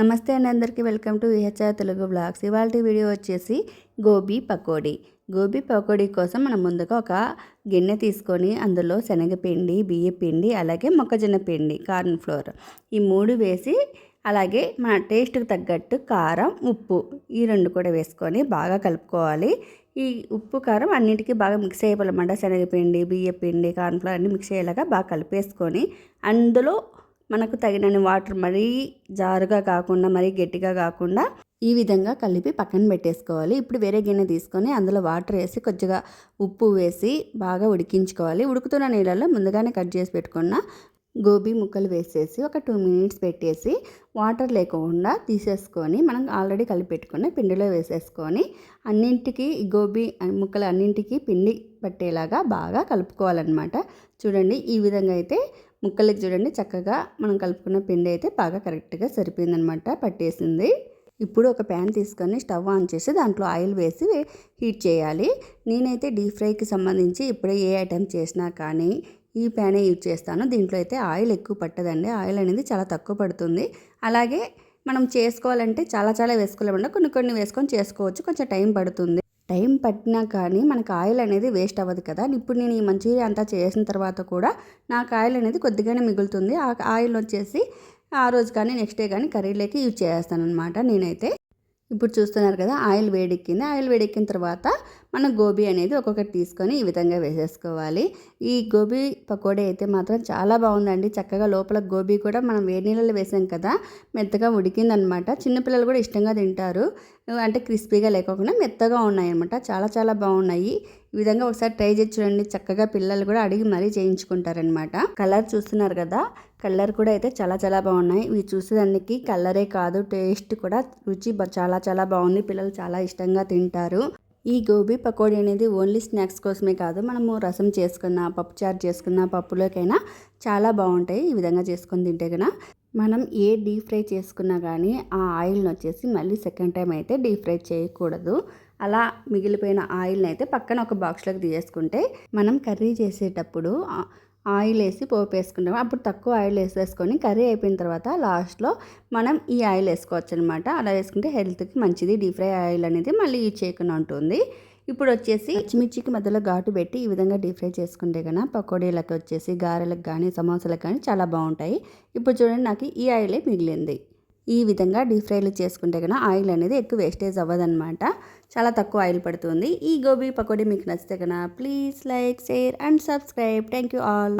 నమస్తే అండి అందరికీ. Welcome to VHR Telugu blogs. ఇవాళ వీడియో వచ్చేసి గోబీ పకోడీ. గోబీ పకోడీ కోసం మనం ముందుగా ఒక గిన్నె తీసుకొని అందులో శనగపిండి బియ్య పిండి అలాగే మొక్కజొన్న పిండి కార్న్ ఫ్లోర్ ఈ మూడు వేసి అలాగే మన టేస్ట్కి తగ్గట్టు కారం ఉప్పు ఈ రెండు కూడా వేసుకొని బాగా కలుపుకోవాలి. ఈ ఉప్పు కారం అన్నింటికి బాగా మిక్స్ అయిపోవాలన్నమాట శనగపిండి బియ్య పిండి కార్న్ఫ్లవర్ అన్నీ మిక్స్ అయ్యేలాగా బాగా కలిపేసుకొని అందులో మనకు తగినన్ని వాటర్ మరీ జారుగా కాకుండా మరీ గట్టిగా కాకుండా ఈ విధంగా కలిపి పక్కన పెట్టేసుకోవాలి. ఇప్పుడు వేరే గిన్నె తీసుకొని అందులో వాటర్ వేసి కొద్దిగా ఉప్పు వేసి బాగా ఉడికించుకోవాలి. ఉడుకుతున్న నీళ్ళల్లో ముందుగానే కట్ చేసి పెట్టుకున్న గోబీ ముక్కలు వేసేసి ఒక టూ మినిట్స్ పెట్టేసి వాటర్ లేకుండా తీసేసుకొని మనం ఆల్రెడీ కలిపి పెట్టుకున్న పిండిలో వేసేసుకొని అన్నింటికి గోబీ ముక్కలు అన్నింటికి పిండి పట్టేలాగా బాగా కలుపుకోవాలన్నమాట. చూడండి ఈ విధంగా అయితే ముక్కలకి చూడండి చక్కగా మనం కలుపుకున్న పిండి అయితే బాగా కరెక్ట్గా సరిపోయిందనమాట పట్టేసింది. ఇప్పుడు ఒక ప్యాన్ తీసుకొని స్టవ్ ఆన్ చేసి దాంట్లో ఆయిల్ వేసి హీట్ చేయాలి. నేనైతే డీప్ ఫ్రైకి సంబంధించి ఇప్పుడే ఏ ఐటెం చేసినా కానీ ఈ ప్యానే యూజ్ చేస్తాను. దీంట్లో అయితే ఆయిల్ ఎక్కువ పట్టదండి. ఆయిల్ అనేది చాలా తక్కువ పడుతుంది. అలాగే మనం చేసుకోవాలంటే చాలా చాలా వేసుకోలేకుండా కొన్ని కొన్ని వేసుకొని చేసుకోవచ్చు. కొంచెం టైం పడుతుంది. టైం పట్టినా కానీ మనకు ఆయిల్ అనేది వేస్ట్ అవ్వదు కదా. ఇప్పుడు నేను ఈ మంచూరియా అంతా చేసిన తర్వాత కూడా నాకు ఆయిల్ అనేది కొద్దిగానే మిగులుతుంది. ఆ ఆయిల్ వచ్చేసి ఆ రోజు కానీ నెక్స్ట్ డే కానీ కర్రీలోకి యూజ్ చేస్తాను అనమాట నేనైతే. ఇప్పుడు చూస్తున్నారు కదా ఆయిల్ వేడెక్కింది. ఆయిల్ వేడెక్కిన తర్వాత మనం గోబీ అనేది ఒక్కొక్కటి తీసుకొని ఈ విధంగా వేసేసుకోవాలి. ఈ గోబీ పకోడీ అయితే మాత్రం చాలా బాగుందండి. చక్కగా లోపల గోబీ కూడా మనం వేడి నీళ్ళలో వేసాం కదా మెత్తగా ఉడికిందనమాట. చిన్నపిల్లలు కూడా ఇష్టంగా తింటారు. అంటే క్రిస్పీగా లేకుండా మెత్తగా ఉన్నాయి అనమాట చాలా చాలా బాగున్నాయి. ఈ విధంగా ఒకసారి ట్రై చేసి చూడండి. చక్కగా పిల్లలు కూడా అడిగి మరీ చేయించుకుంటారనమాట కలర్ చూస్తున్నారు కదా కలర్ కూడా అయితే చాలా చాలా బాగున్నాయి. ఇవి చూసేదానికి కలరే కాదు టేస్ట్ కూడా రుచి చాలా చాలా బాగుంది. పిల్లలు చాలా ఇష్టంగా తింటారు. ఈ గోబీ పకోడీ అనేది ఓన్లీ స్నాక్స్ కోసమే కాదు మనము రసం చేసుకున్న పప్పుచారు చేసుకున్న పప్పులోకైనా చాలా బాగుంటాయి. ఈ విధంగా చేసుకొని తింటే కన్నా మనం ఏ డీప్ ఫ్రై చేసుకున్నా కానీ ఆ ఆయిల్ని వచ్చేసి మళ్ళీ సెకండ్ టైం అయితే డీప్ ఫ్రై చేయకూడదు. అలా మిగిలిపోయిన ఆయిల్ని అయితే పక్కన ఒక బాక్స్లోకి తీసేసుకుంటే మనం కర్రీ చేసేటప్పుడు ఆయిల్ వేసి పోపు వేసుకుంటాం అప్పుడు తక్కువ ఆయిల్ వేసేసుకొని కర్రీ అయిపోయిన తర్వాత లాస్ట్లో మనం ఈ ఆయిల్ వేసుకోవచ్చు అనమాట అలా వేసుకుంటే హెల్త్కి మంచిది. డీప్ ఫ్రై ఆయిల్ అనేది మళ్ళీ యూజ్ చేయకుండా ఉంటుంది. ఇప్పుడు వచ్చేసి పచ్చిమిర్చికి మధ్యలో ఘాటు పెట్టి ఈ విధంగా డీప్ ఫ్రై చేసుకుంటే కన్నా పకోడీలకు వచ్చేసి గారెలకు కానీ సమోసాలకు కానీ చాలా బాగుంటాయి. ఇప్పుడు చూడండి నాకు ఈ ఆయిలే మిగిలింది. ఈ విధంగా డీప్ ఫ్రైలు చేసుకుంటే కన్నా ఆయిల్ అనేది ఎక్కువ వేస్టేజ్ అవ్వదన్నమాట. చాలా తక్కువ ఆయిల్ పడుతుంది. ఈ గోబీ పకోడీ మీకు నచ్చితే కన్నా please like share and subscribe. Thank you all.